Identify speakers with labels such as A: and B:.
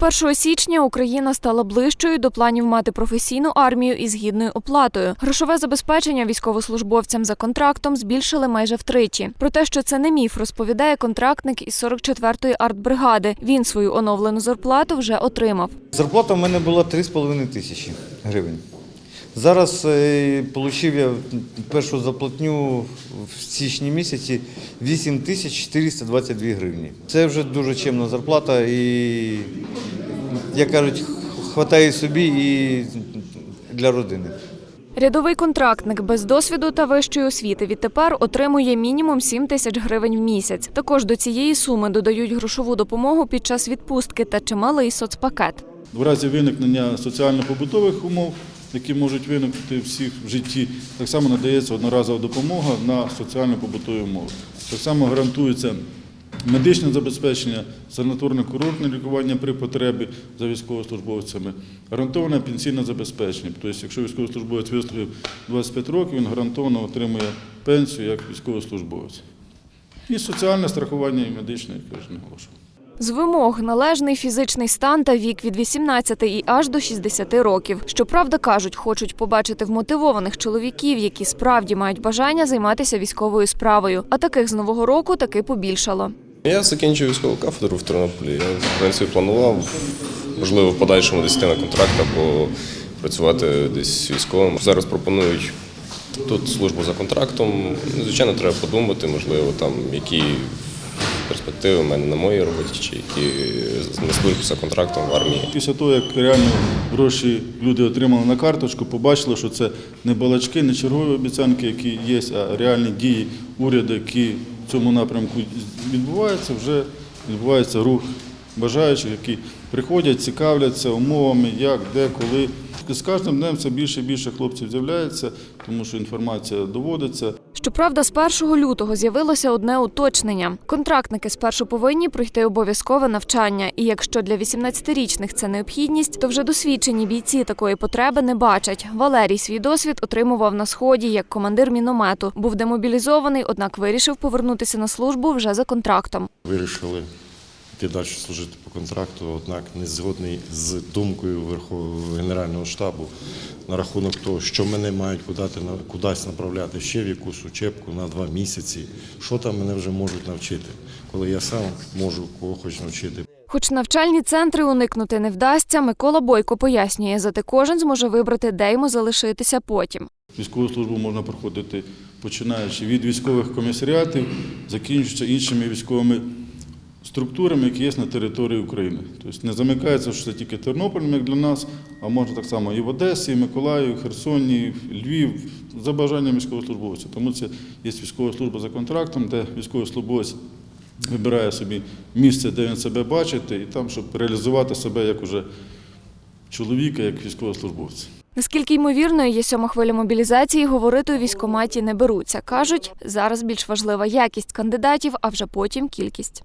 A: 1 січня Україна стала ближчою до планів мати професійну армію із гідною оплатою. Грошове забезпечення військовослужбовцям за контрактом збільшили майже втричі. Про те, що це не міф, розповідає контрактник із 44-ї артбригади. Він свою оновлену зарплату вже отримав.
B: Зарплата в мене була 3,5 тисячі гривень. Зараз е, отримав я першу заплатню в січні місяці 8 тисяч 422 гривні. Це вже дуже чемна зарплата і, як кажуть, хватає собі і для родини.
A: Рядовий контрактник без досвіду та вищої освіти відтепер отримує мінімум 7 тисяч гривень в місяць. Також до цієї суми додають грошову допомогу під час відпустки та чималий соцпакет.
C: В разі виникнення соціально-побутових умов, які можуть виникнути всіх в житті, так само надається одноразова допомога на соціально-побутові умови. Так само гарантується медичне забезпечення, санаторно-курортне лікування при потребі за військовослужбовцями, гарантоване пенсійне забезпечення. Тобто, якщо військовослужбовець вислужив 25 років, він гарантовано отримує пенсію як військовослужбовець. І соціальне страхування і медичне, як я вже наголошував.
A: З вимог належний фізичний стан та вік від 18 і аж до 60 років. Щоправда, кажуть, хочуть побачити вмотивованих чоловіків, які справді мають бажання займатися військовою справою. А таких з нового року таки побільшало.
D: Я закінчив військову кафедру в Тернополі. Я в принципі планував, можливо, в подальшому десь на контракт або працювати десь військовим. Зараз пропонують тут службу за контрактом. Ну, Звичайно, треба подумати, можливо, там які перспективи в мене на моїй роботі, чи які службу контрактом в армії.
C: Після того, як реально гроші люди отримали на карточку, побачили, що це не балачки, не чергові обіцянки, які є, а реальні дії уряду, які в цьому напрямку відбуваються, вже відбувається рух бажаючих, які приходять, цікавляться умовами, як, де, коли. З кожним днем все більше і більше хлопців з'являється, тому що інформація доводиться.
A: Щоправда, з 1 лютого з'явилося одне уточнення: контрактники спершу повинні пройти обов'язкове навчання. І якщо для 18-річних це необхідність, то вже досвідчені бійці такої потреби не бачать. Валерій свій досвід отримував на сході як командир міномету. Був демобілізований, однак вирішив повернутися на службу вже за контрактом.
E: Вирішили йти далі служити по контракту, однак не згодний з думкою Верховного Генерального штабу на рахунок того, що мене мають кудати, на- кудись направляти ще в якусь учебку на два місяці. Що там мене вже можуть навчити, коли я сам можу кого хоч навчити.
A: Хоч навчальні центри уникнути не вдасться, Микола Бойко пояснює, зате кожен зможе вибрати, де йому залишитися потім.
C: Військову службу можна проходити починаючи від військових комісаріатів, закінчуючи іншими військовими структурами, які є на території України. Тобто не замикається, що це тільки Тернопіль, як для нас, а можна так само і в Одесі, і Миколаїв, і Херсоні, і Львів, за бажанням військовослужбовця. Тому це є військова служба за контрактом, де військовослужбовець вибирає собі місце, де він себе бачить, і там, щоб реалізувати себе як уже чоловіка, як військовослужбовця.
A: Наскільки ймовірною є сьома хвиля мобілізації, говорити у військкоматі не беруться. Кажуть, зараз більш важлива якість кандидатів, а вже потім кількість.